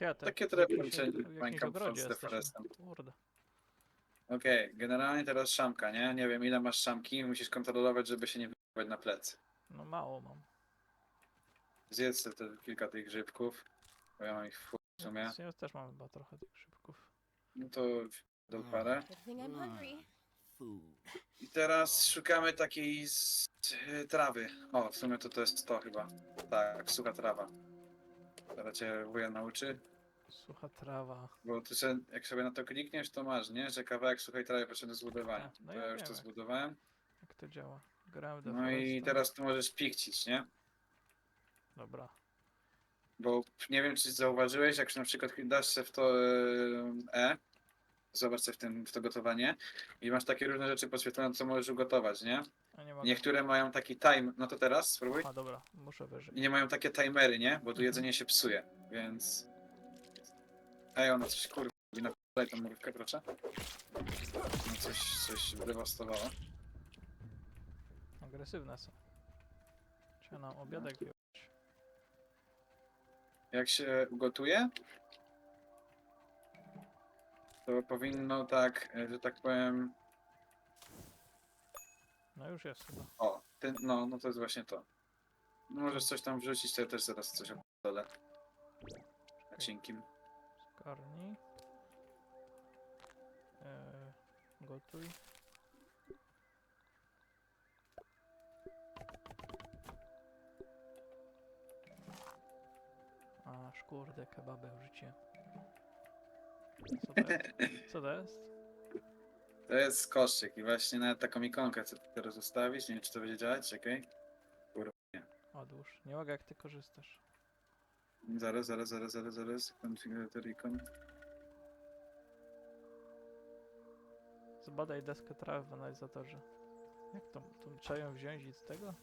Ja te, Takie jakimś Minecraft z. Deforestem. Kurde. Okej, generalnie teraz szamka, nie? Nie wiem ile masz szamki, musisz kontrolować, żeby się nie wyjechać na plecy. No mało mam. Zjedz sobie te kilka tych grzybków, bo ja mam ich w chuj w sumie. Ja też mam chyba trochę tych szybków. No to do parę. Good thing I'm hungry. Food. I teraz szukamy takiej z, y, trawy. O, w sumie to to jest to chyba. Tak, sucha trawa. Teraz cię wuja nauczy, Sucha trawa. bo ty se, jak sobie na to klikniesz, to masz, nie? Że kawałek suchej trawy potrzebny do zbudowania. A, no to ja ja już to zbudowałem. Jak to działa? Grałem w No i Deforestem. teraz tu możesz pikcić, nie? Dobra. Bo nie wiem, czy zauważyłeś, jak na przykład dasz się w to e, E, zobacz sobie w, tym, w to gotowanie i masz takie różne rzeczy podświetlone, co możesz ugotować, nie? Nie mogę. Niektóre mają taki time, no to teraz spróbuj. A dobra, muszę wyżej. I nie mają takie timery, nie? Bo tu Mhm. jedzenie się psuje, więc... Ej, ona coś kurwa, na tą mrówkę, proszę. No coś, coś dewastowało. Agresywne są. Trzeba nam obiadek wziąć. Jak się ugotuje, to powinno tak, e, że tak powiem, No już jest chyba. O, ten, no, no to jest właśnie to. No możesz coś tam wrzucić, to ja też zaraz coś. Na cienkim. Zgarnij. Eee, gotuj. A, szkurde, kebabę wrzuciłem. Co to jest? Co to jest? To jest koszyk i właśnie nawet taką ikonkę chcę teraz zostawić. Nie wiem, czy to będzie działać, czekaj. Odłóż. Nie mogę jak ty korzystasz. Zaraz, zaraz, zaraz, zaraz, zaraz. Konfigurator ikon. Zbadaj deskę trawy w analizatorze. Jak to? Tu trzeba ją wziąć i z tego?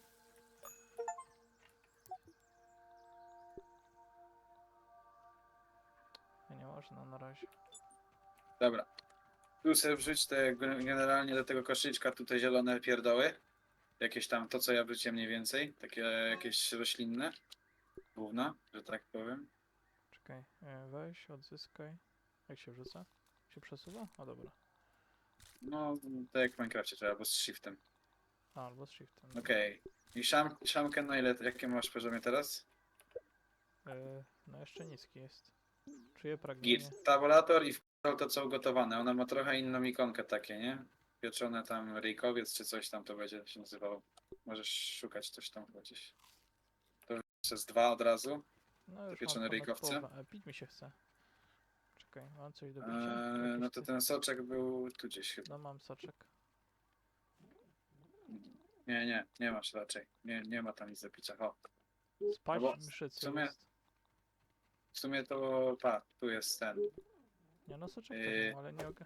Nie, nie można na razie. Dobra. Tu sobie wrzuć te gen- generalnie do tego koszyczka tutaj zielone pierdoły. Jakieś tam, to co ja wrzuciłem mniej więcej. Takie jakieś roślinne. Główna, że tak powiem. Czekaj, e, weź, odzyskaj. Jak się wrzuca? Się przesuwa? A dobra. No, tak jak w Minecrafcie trzeba, bo z shiftem. A, albo z shiftem. Okej. I szam, szamkę na ile, jakie masz poziomie teraz? E, no jeszcze niski jest. Czuję pragnienie. Git. Tabulator i to co ugotowane. Ona ma trochę inną ikonkę takie, nie? Pieczone tam ryjkowiec czy coś tam to będzie się nazywało. Możesz szukać coś tam gdzieś. To przez dwa od razu. No już pieczone mam ponad ryjkowce? połowę, pić mi się chce. Czekaj, mam coś do bicia? Eee, Jakiś no to ty- ten soczek był tu gdzieś chyba. No mam soczek. Nie, nie, nie masz raczej. Nie, nie ma tam nic do picia. O. Spać bo mszycy w sumie- jest. W sumie to pa, tu jest ten. Nie no soczek Yy. to mam, ale nie mogę.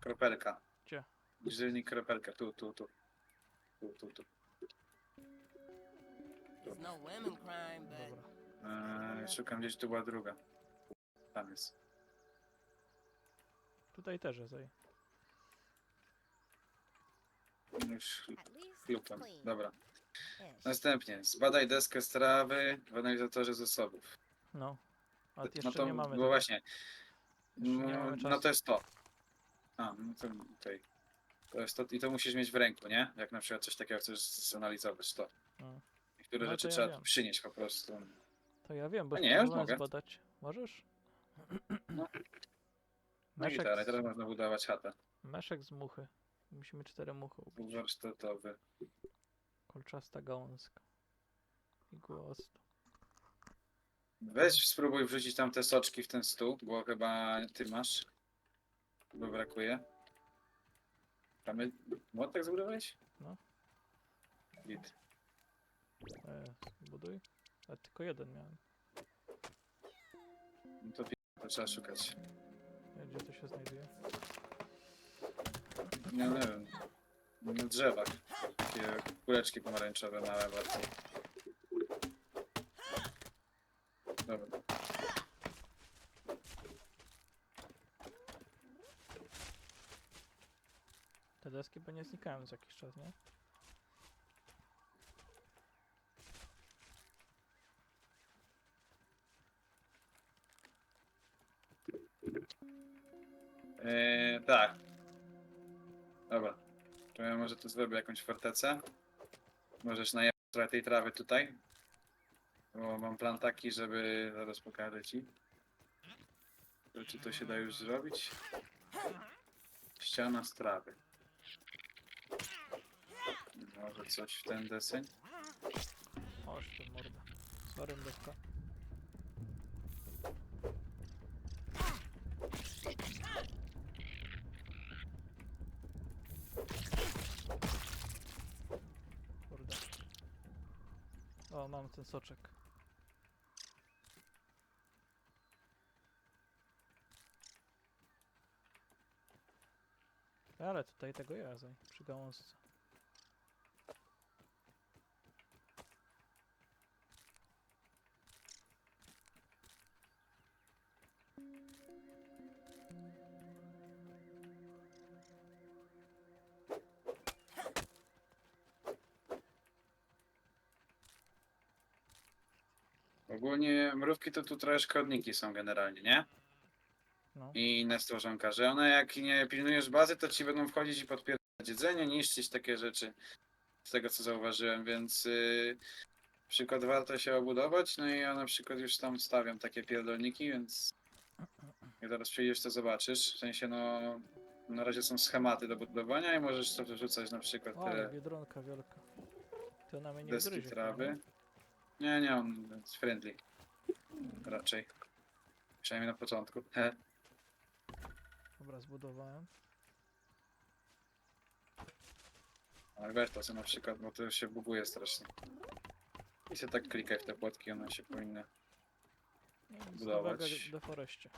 Kropelka. Gdzie? Grzylnik kropelka. Tu, tu, tu. Tu, tu, tu. It's no women crime, but Dobra. Eee, szukam gdzieś tu była druga. Tam jest. Tutaj też jest. ej. Już At least it's chlupem. clean. Dobra. Następnie zbadaj deskę strawy w analizatorze zasobów. No. A No jeszcze to, nie mamy. bo tego. właśnie. Nie No, no to jest to. A, no to tutaj. To jest to i to musisz mieć w ręku, nie? Jak na przykład coś takiego chcesz zanalizować, to. Mm. Niektóre No to rzeczy ja trzeba wiem. przynieść po prostu. To ja wiem, bo A nie, ja już mogę. zbadać. Możesz? No. No i Meszek, gitara, z, teraz można budować chatę. meszek z muchy. Musimy cztery muchy ubić. Warsztatowy. Kolczasta gałązka. I głos. Weź spróbuj wrzucić tam te soczki w ten stół, bo chyba ty masz. Bo brakuje. Tam młotek zbudowałeś? No. Git. E, buduj. A tylko jeden miałem. No to, pi- to trzeba szukać. Gdzie to się znajduje? Nie, nie wiem. Na drzewach. Takie kuleczki pomarańczowe, małe bardzo. deski bo nie znikają za jakiś czas, nie? Eee, tak. Dobra. To ja może tu zrobię jakąś fortecę. Możesz najechać trochę tej trawy tutaj. Bo mam plan taki, żeby... Zaraz pokażę ci. Czy to się da już zrobić? Ściana z trawy. Może coś w ten deseń? Oż ty morda. Sorry, mrówka. Kurde. O, mam ten soczek. Ale tutaj tego ej, przy gałązce. Ogólnie mrówki to tu trochę szkodniki są generalnie, nie? I inne stworzonka, że one jak nie pilnujesz bazy, to ci będą wchodzić i podpierać jedzenie, niszczyć takie rzeczy. Z tego co zauważyłem, więc yy, przykład warto się obudować, no i ja na przykład już tam stawiam takie pierdolniki, więc jak zaraz przyjdziesz to zobaczysz. W sensie no na razie są schematy do budowania i możesz sobie wrzucać na przykład O, ale te biedronka wielka. To na mnie nie deski gryzie. trawy. Nie, nie, on jest friendly. Raczej. Przynajmniej na początku. He. Dobra, zbudowałem. Ale weź to sobie na przykład, bo to się buguje strasznie. I się tak klikaj w te płotki, one się powinny. No, z Budować. nowego de- deforeście.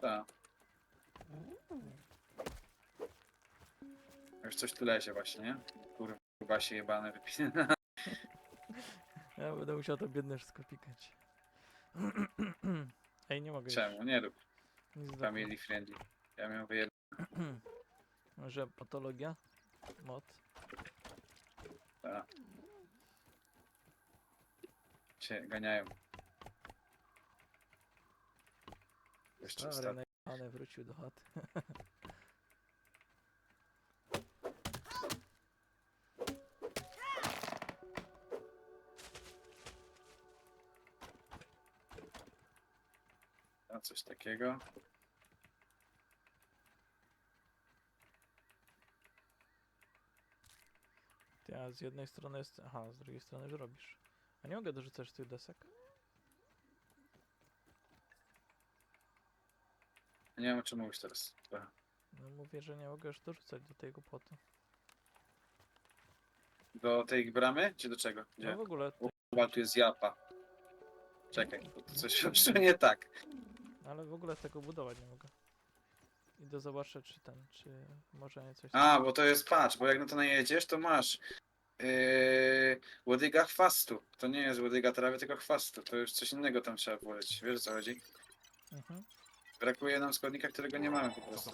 Tak. Już coś tu lezie właśnie, nie? Kurwa się jebane wypina. Ja będę musiał to biedne wszystko pikać. Ej, nie mogę już. Czemu? Nie rób. Nic Family friendly. Ja miałem wyjed... Może patologia? Mod. się ganiają. Jeszcze Stary ostatni. najebany wrócił do chaty. takiego. Ty, a z jednej strony jest... Aha, z drugiej strony już robisz. A nie mogę dorzucać tych desek? Nie wiem o czym mówisz teraz. Dobra. No mówię, że nie mogę już dorzucać do tego płotu. Do tej bramy? Czy do czego? No Gdzie? w ogóle, Chyba tu jest japa. Czekaj, bo tu coś jeszcze nie tak. Ale w ogóle tego budować nie mogę. Idę zobaczę, czy ten, czy może nie coś... A, bo to jest patch, bo jak na to najedziesz, to masz yy, łodyga chwastu. To nie jest łodyga trawy, tylko chwastu. To już coś innego tam trzeba włożyć. Wiesz o co chodzi? Mhm. Brakuje nam składnika, którego nie mamy po prostu.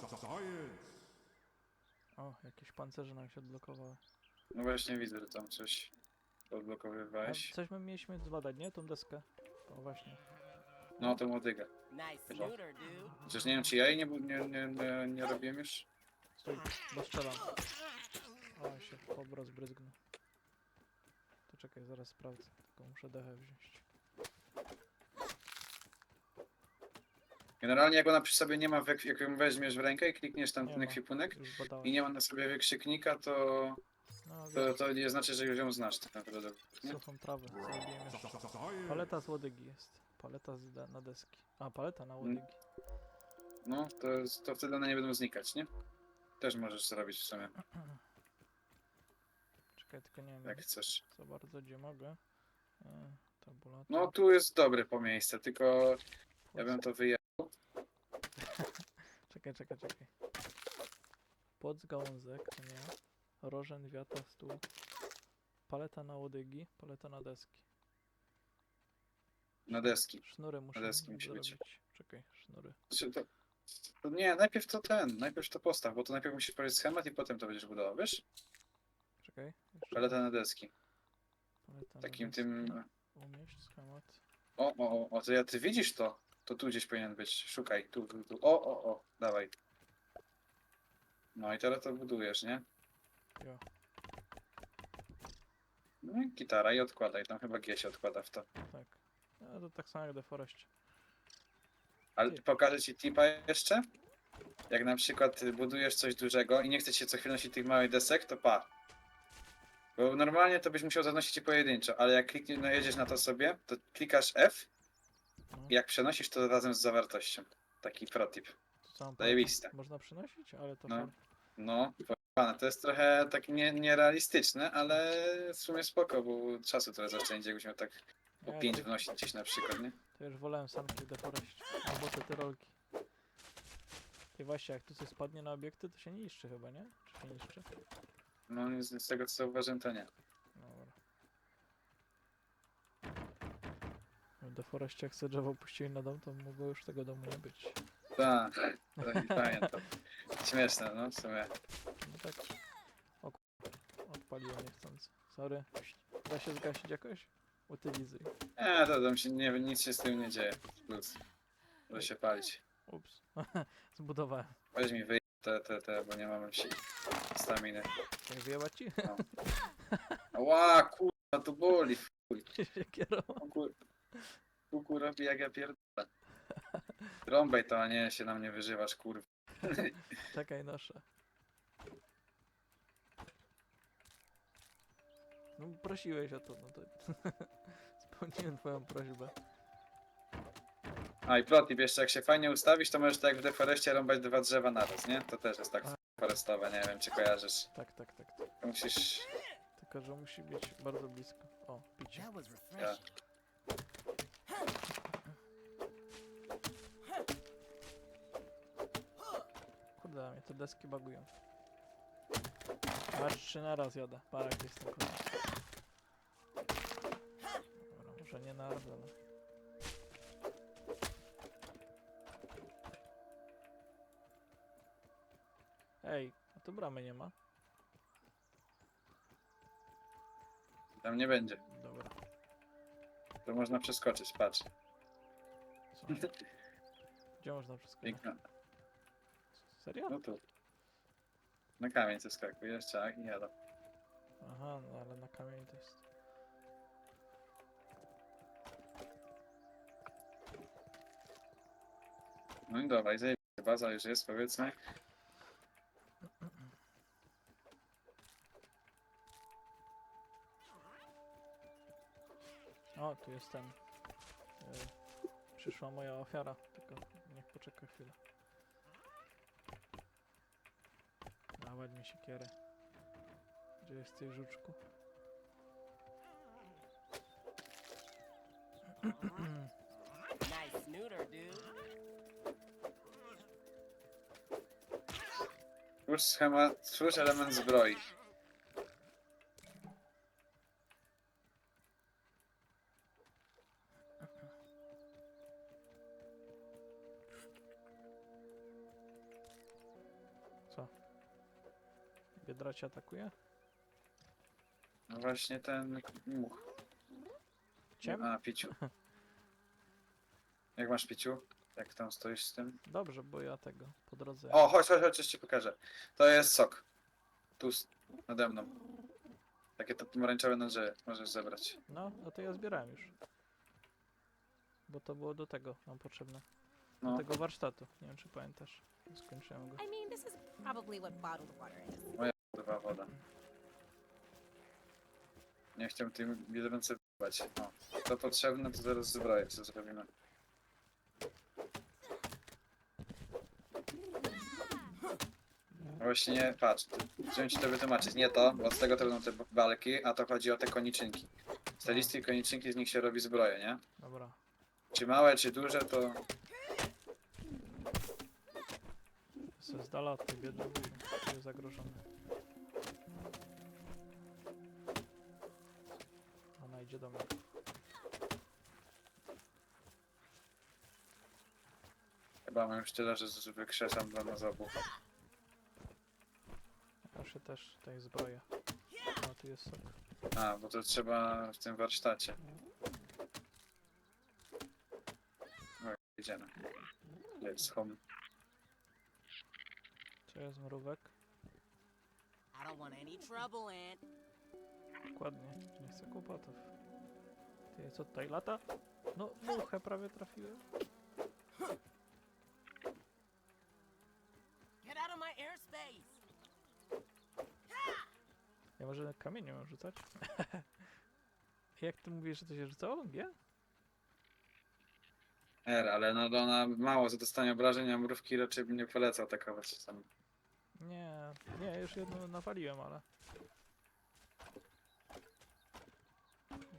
O, jakieś pancerze nam się odblokowały. No właśnie widzę, że tam coś A odblokowywałeś. coś my mieliśmy zbadać, nie? Tą deskę. O, właśnie. No to łodyga. Nice snooter, dude. Chociaż nie wiem, czy ja jej nie, bu- nie, nie, nie, nie robiłem już. Stój, bo strzelam. O, się obraz bryzgnął. To czekaj, zaraz sprawdzę. Tylko muszę dechę wziąć. Generalnie jak ona przy sobie nie ma, jak ją weźmiesz w rękę i klikniesz tam Nie ten ma. ekwipunek Już badałem. i nie ma na sobie wykrzyknika, to, No, to, to nie znaczy, że już ją znasz tak naprawdę. Nie? suchą trawę zrobiłem. Paleta z łodygi jest. Paleta z de na deski. A, paleta na łodygi. No, to, jest- to wtedy one nie będą znikać, nie? Też możesz zrobić w sumie, Czekaj, tylko nie wiem jak chcesz. za bardzo gdzie mogę. E, tabulator. No, tu jest dobre po miejsce, tylko ja bym to wyjechał. Czekaj, czekaj, czekaj. Pod gałązek, to nie. Rożen, wiata, stół. Paleta na łodygi, paleta na deski. Na deski. Sznury muszę deski musi zrobić. być. Czekaj, sznury. Znaczy, to, to nie, najpierw to ten, najpierw to postaw, bo to najpierw musisz powiedzieć schemat i potem to będziesz budował, wiesz? Czekaj. jeszcze Paleta na deski. paleta Takim deski. tym... Umieść schemat. O, o, o, o, to ja, ty widzisz to? To tu gdzieś powinien być, szukaj, tu, tu, tu. O, o, o, dawaj. No i teraz to budujesz, nie? Jo. No i gitara i odkładaj. Tam chyba G się odkłada w to. Tak. No to tak samo jak Deforest. Ale Ty. pokażę ci tipa jeszcze. Jak na przykład budujesz coś dużego i nie chce ci się co chwilę nosić tych małych desek, to pa. Bo normalnie to byś musiał zanosić je pojedynczo, ale jak klikniesz, no jedziesz na to sobie, to klikasz F No. i jak przenosisz to razem z zawartością. Taki protip. To mam Zajebiste. Można przynosić, ale to No. No, pojebane. to jest trochę tak nie, nierealistyczne, ale w sumie spoko, bo czasu trochę zaoszczędzi, jakbyś miał tak po Ja 5 to- wnosić gdzieś na przykład, nie? To już wolałem samki w Deforest. Albo te tyrolki. I właśnie, jak tu coś spadnie na obiekty, to się nie niszczy chyba, nie? Czy się niszczy? No z, z tego co zauważyłem to nie. Dobra. Deforestie jak sobie drzewo puścili na dom, to mogło już tego domu nie być. Tak, tak, pamiętam. Śmieszne, no w sumie. No tak. O ku- Odpaliło niechcący. Sorry. Da się zgasić jakoś? Utylizuj. Nie, to tam się nie, nic się z tym nie dzieje. Plus. Może się palić. Ups. Zbudowałem. Weź mi wyj te, te, te, bo nie mamy si staminy. Jak wyjebać ci? Ła, kurwa, to boli. Siekierą. Kuku, kuku robi jak ja pierdolę. Rąbaj to, a nie się na mnie wyżywasz, kurwa. Czekaj, noszę. No prosiłeś o to, no to spełniłem twoją prośbę. A i protip, jeszcze jak się fajnie ustawisz, to możesz tak jak w deforeście rąbać dwa drzewa naraz, nie? To też jest tak A. forestowe, nie wiem czy kojarzysz. Tak, tak, tak. tak. Musisz... Tylko, że musi być bardzo blisko. O, picie. That was refreshing. Kurde, mnie te deski bagują. Aż trzy na raz jadę. Parek jest tylko. Może nie naraz, ale... Ej, a tu bramy nie ma. Tam nie będzie. Dobra, To można przeskoczyć, patrz. co? Gdzie można wszystko? Piękna. Serio? No tu. Na kamień ze skakujesz, czak i jadą. Aha, no ale na kamień to jest. No i dobra, i zajebiście, baza już jest, powiedzmy. O, tu jest ten. y, przyszła moja ofiara, tylko niech poczeka chwilę. Dawać mi siekierę. Gdzie jesteś, żuczku? Nice snooter, dude. Twórz schemat, twórz element zbroi. Co? Biedra cię atakuje? No właśnie ten much. Ciem? A, piciu. Jak masz piciu? Jak tam stoisz z tym? Dobrze, bo ja tego po drodze. O, chodź, chodź, chodź, coś ci pokażę. To jest sok. Tu, s- nade mną. Takie to pomarańczowe na drzewie możesz zebrać. No, a to ja zbierałem już. Bo to było do tego nam potrzebne. Do No, tego warsztatu. Nie wiem, czy pamiętasz. Skończyłem go. I mean, this is probably what bottled water is. dwa woda. Nie chciałem tym widelcem wybrać. No, to potrzebne, to zaraz zbroję, co zrobimy. Właśnie nie, patrz, chciałem ci to wytłumaczyć. Nie to, bo z tego to będą te balki, a to chodzi o te koniczynki. Z tej listy koniczynki z nich się robi zbroję, nie? Dobra. Czy małe, czy duże, to Jestem z dala od tej jest zagrożony. Ona idzie do mnie. chyba mam już tyle, że z- wykrzeszam dla nas obu. Się też tutaj zbroję. O, tu jest sok. A, bo to trzeba w tym warsztacie. No, idziemy. Jest home. Co jest mrówek? don't want any trouble, Aunt. Dokładnie, nie chcę kłopotów. Ty, co tutaj lata? No, muchę prawie trafiłem. Ja może kamieniem mam rzucać? Jak ty mówisz, że to się rzucało? G? R, ale no to ona mało za dostanie obrażeń, a mrówki raczej bym nie polecał atakować czasami. Nie, nie, już jedno nawaliłem, ale...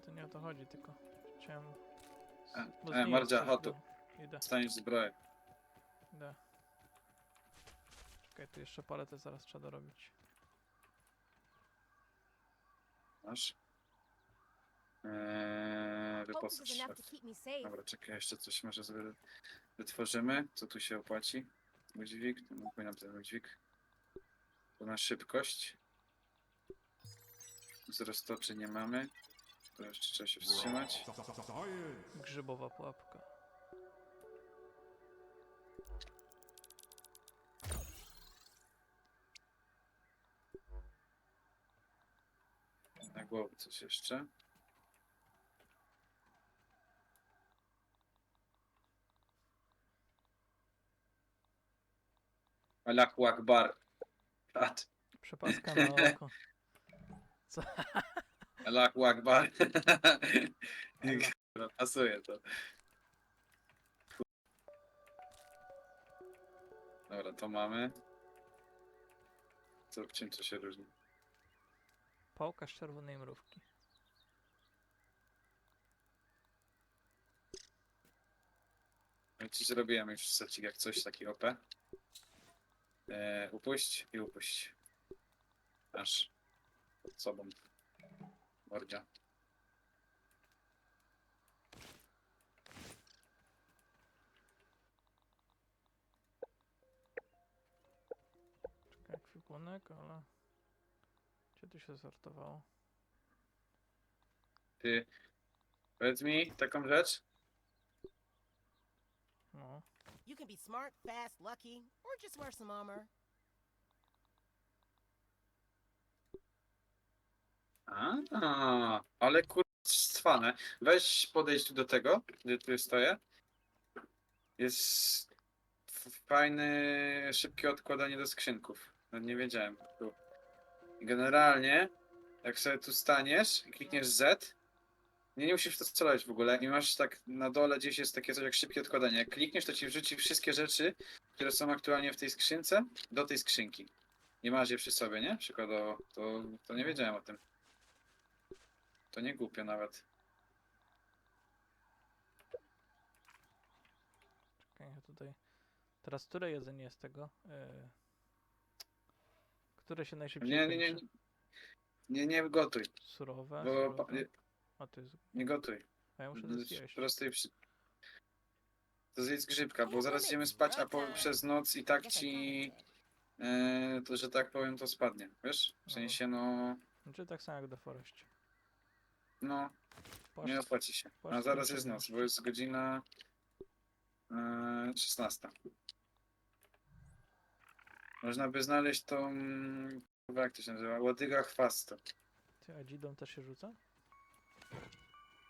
To nie o to chodzi, tylko chciałem... E, bo e, z niej Mardzia, coś chodź tu. było. Idę, Dostaniesz zbroję. idę. Czekaj, tu jeszcze paletę zaraz trzeba dorobić. Masz? Eee, wyposaż się. Dobra, czekaj, jeszcze coś może sobie wytworzymy. Co tu się opłaci? Udźwig, no powinien być ten udźwig. To na szybkość. Z roztoczy nie mamy. To jeszcze trzeba się wstrzymać. Grzybowa pułapka. Na głowę coś jeszcze. Allahu Akbar. Patrz. Przepaska na oko. Allahu Akbar. Pasuje to. Dobra, to mamy. Co, czym to się różni? Pałka z czerwonej mrówki. Ja ci zrobiłem już secik jak coś taki OP. E, upuść i upuść. Aż pod sobą. Mordzia. Czekaj, kwipunek, ale... Gdzie tu się sortowało? Ty, powiedz mi taką rzecz. No. You can be smart, fast, lucky, or just wear some armor. A, ale kurwa cwane. Weź podejdź tu do tego, gdzie tu stoję. Jest f- fajne, szybkie odkładanie do skrzynków. No nie wiedziałem. Tu. Generalnie, jak sobie tu staniesz i klikniesz Z, nie, nie musisz w to celować w ogóle. I masz tak na dole gdzieś jest takie coś jak szybkie odkładanie. Jak klikniesz, to ci wrzuci wszystkie rzeczy, które są aktualnie w tej skrzynce, do tej skrzynki. Nie masz je przy sobie, nie? Przykładowo. To, to nie wiedziałem o tym. To nie głupio nawet. Czekaj, ja tutaj... Teraz które jedzenie jest tego? Yy... Które się najszybciej Nie, nie, nie. kończy? Nie, nie gotuj. Surowe? Bo pa- surowe? nie- A to jest... Nie gotuj. A ja muszę to zjeść. Prostej przy... To zjedz grzybka, bo zaraz idziemy spać, a po, przez noc i tak ci, e, to że tak powiem, to spadnie. Wiesz? W sensie, no, Znaczy tak samo jak do Forest. no, nie opłaci się. A zaraz jest noc, bo jest godzina e, 16. Można by znaleźć tą, kurwa, jak to się nazywa, łodyga chwastu. Ty, a też się rzuca?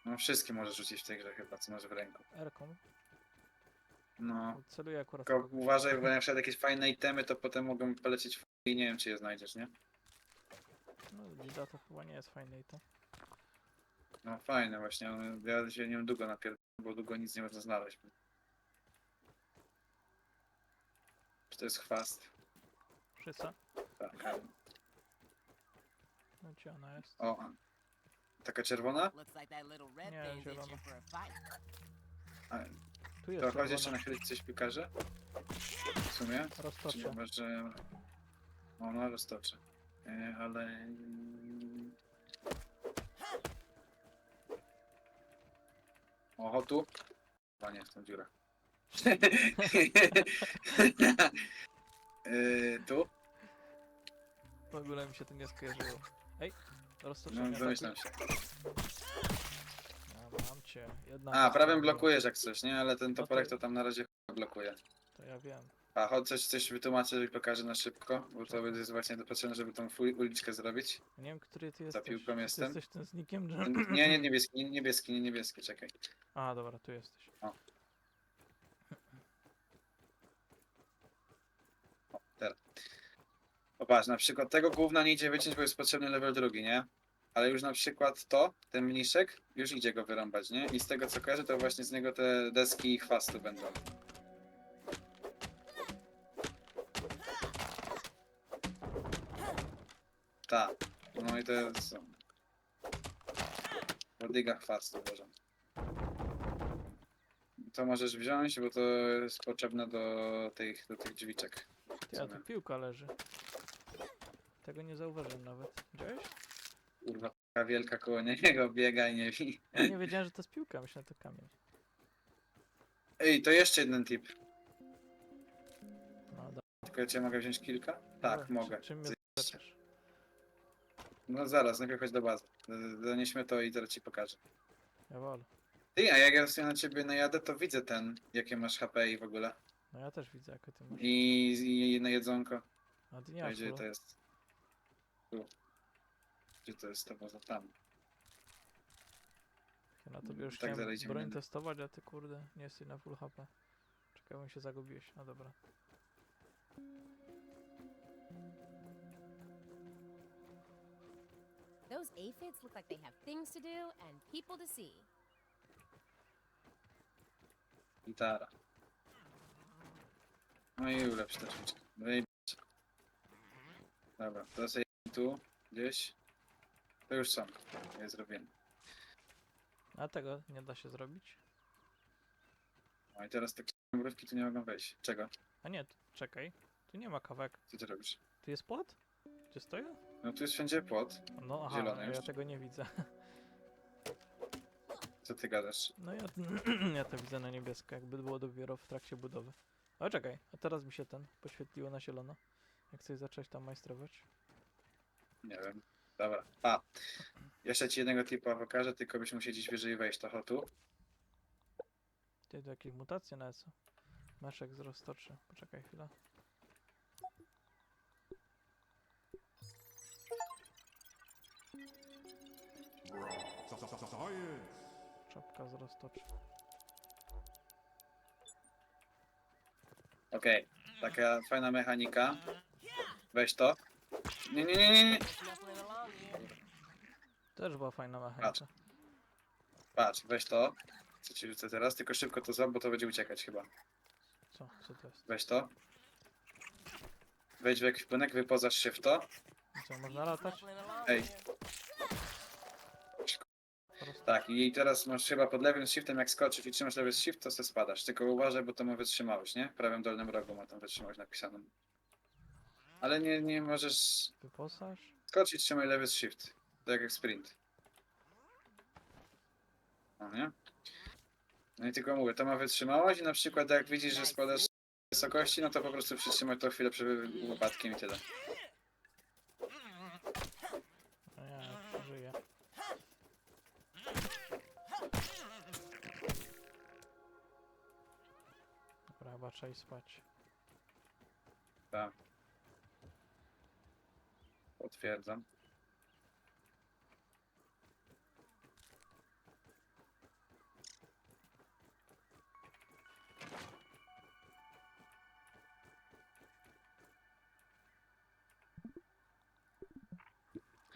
No wszystkie możesz rzucić w tej grze chyba, co masz w ręku. Erką. No, Celuję akurat. tylko w kogoś. uważaj, bo jak na przykład jakieś fajne itemy, to potem mogą polecieć w i nie wiem, czy je znajdziesz, nie? No, dzida to chyba nie jest fajne i to. No fajne właśnie, ale ja się nią długo napierdolę, bo długo nic nie można znaleźć. Czy to jest chwast? Szyca? Tak. No gdzie ona jest? O, taka czerwona? Looks like that little red thing's for a fight. A, Tu jest to chodź jeszcze czerwona. na chwilę ci coś pokażę. W sumie? Czy nie Roztoczę. może... Ona roztoczy. E, ale... mm, Oho, tu? A nie, w tą dziurę. Yy, tu? W ogóle mi się to nie skojarzyło. Ej, No, roztoczenie. domyślam się. Ja mam cię. Jedna A, prawym blokujesz jak coś, nie? Ale ten No to- toporek to tam na razie ch- blokuje. To ja wiem. A chodź coś, coś wytłumaczę i pokażę na szybko, bo to jest właśnie potrzebne, żeby tą fu- uliczkę zrobić. Nie wiem, który ty Za jesteś. piłką Czy ty jestem. jesteś ten z nikiem, że... Nie, nie, niebieski, nie, niebieski, nie, niebieski, czekaj. A, dobra, tu jesteś. O, teraz. Popatrz, na przykład tego gówna nie idzie wyciąć, bo jest potrzebny level drugi, nie? Ale już na przykład to, ten mniszek, już idzie go wyrąbać, nie? I z tego co kojarzę, to właśnie z niego te deski i chwastu będą. Tak. No i to są. Bodyga chwastu uważam. To możesz wziąć, bo to jest potrzebne do tych, do tych drzwiczek. Ty, Co a tu piłka leży. Tego nie zauważyłem nawet. Widziałeś? Kurwa, taka wielka koło niego biega i nie wi. Ja nie wiedziałem, że to jest piłka, myślałem, że to kamień. Ej, to jeszcze jeden tip. No, dobra. Tylko ja cię mogę wziąć kilka? Tak, Dobra, mogę. Czy, czym mnie? No zaraz, najpierw chodź do bazy. D- Donieśmy to i teraz ci pokażę. Ja wolę. Ty, a jak ja sobie na ciebie najadę, to widzę ten, jakie masz HP i w ogóle. No ja też widzę, jakie ty masz. I, i na jedzonko. A ty nie masz gdzie to jest? Tu. Gdzie to jest? To może tam. Ja na tobie już Tak, chciałem idziemy broń na- testować, a ty kurde, nie jesteś na full HP. Czekaj, bo mi się zagubiłeś. No dobra. Those aphids look like they have things to do and people to see. Gitara. No i ulepsz też. Wyjebać. Dobra, to sobie tu, gdzieś. To już są. Jest zrobione. A tego nie da się zrobić? No i teraz te mrówki tu nie mogą wejść. Czego? A nie, tu, czekaj. Tu nie ma kawek. Co ty robisz? Tu jest płot? Gdzie stoję? No tu jest wszędzie płot. No aha, Zielony a ja już. tego nie widzę. Co ty gadasz? No ja, ja to widzę na niebiesko, jakby było dopiero w trakcie budowy. O czekaj, a teraz mi się ten poświetliło na zielono. Jak chcesz zacząć tam majstrować? Nie wiem. Dobra. A. Jeszcze ci jednego typa pokażę, tylko byśmy musieli gdzieś wyżej wejść. To tu. Ty to jakieś mutacje na co? Meszek roztoczy. Poczekaj chwilę. Czapka roztoczy. Okej. Taka fajna mechanika. Weź to. Nie, nie, nie, nie, nie. Też była fajna mechanika. Patrz, weź to. Co ci rzucę teraz? Tylko szybko to złap, bo to będzie uciekać chyba. Co? Co to jest? Weź to. Wejdź w ekwipunek, wypozasz się w to. Co, można latać? Ej. Tak, i teraz masz chyba pod lewym shiftem, jak skoczysz i trzymasz lewy shift, to se spadasz. Tylko uważaj, bo to ma wytrzymałość, nie? W prawym dolnym rogu ma tam wytrzymałość napisaną. Ale nie, nie możesz Wyposaż? skoczyć, trzymaj lewy shift. Tak jak sprint. No nie? No i tylko mówię, to ma wytrzymałość i na przykład jak widzisz, że spadasz z wysokości, no to po prostu przytrzymaj to chwilę przed upadkiem i tyle. No ja żyję. Dobra, chyba trzeba iść spać. Tak. Potwierdzam.